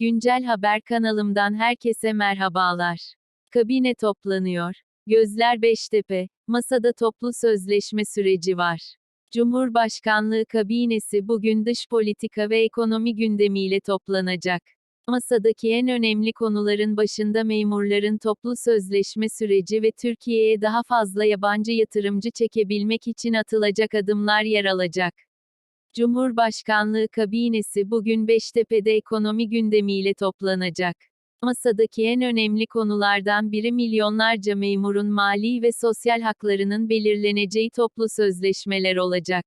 Güncel Haber kanalımdan herkese merhabalar. Kabine toplanıyor. Gözler Beştepe. Masada toplu sözleşme süreci var. Cumhurbaşkanlığı kabinesi bugün dış politika ve ekonomi gündemiyle toplanacak. Masadaki en önemli konuların başında memurların toplu sözleşme süreci ve Türkiye'ye daha fazla yabancı yatırımcı çekebilmek için atılacak adımlar yer alacak. Cumhurbaşkanlığı kabinesi bugün Beştepe'de ekonomi gündemiyle toplanacak. Masadaki en önemli konulardan biri milyonlarca memurun mali ve sosyal haklarının belirleneceği toplu sözleşmeler olacak.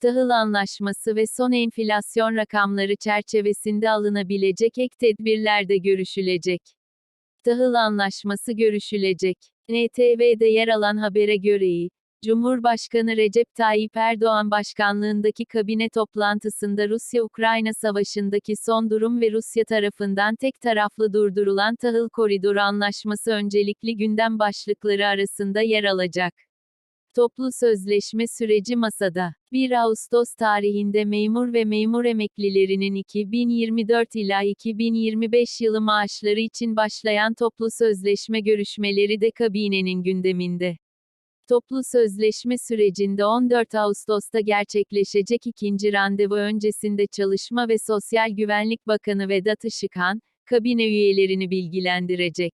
Tahıl Anlaşması ve son enflasyon rakamları çerçevesinde alınabilecek ek tedbirler de görüşülecek. Tahıl Anlaşması görüşülecek. NTV'de yer alan habere göre, Cumhurbaşkanı Recep Tayyip Erdoğan başkanlığındaki kabine toplantısında Rusya-Ukrayna savaşındaki son durum ve Rusya tarafından tek taraflı durdurulan tahıl koridoru anlaşması öncelikli gündem başlıkları arasında yer alacak. Toplu sözleşme süreci masada. 1 Ağustos tarihinde memur ve memur emeklilerinin 2024 ila 2025 yılı maaşları için başlayan toplu sözleşme görüşmeleri de kabinenin gündeminde. Toplu sözleşme sürecinde 14 Ağustos'ta gerçekleşecek ikinci randevu öncesinde Çalışma ve Sosyal Güvenlik Bakanı Vedat Işıkhan, kabine üyelerini bilgilendirecek.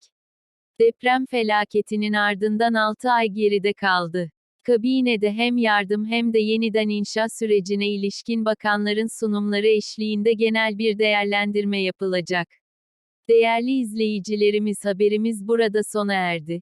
Deprem felaketinin ardından 6 ay geride kaldı. Kabinede hem yardım hem de yeniden inşa sürecine ilişkin bakanların sunumları eşliğinde genel bir değerlendirme yapılacak. Değerli izleyicilerimiz haberimiz burada sona erdi.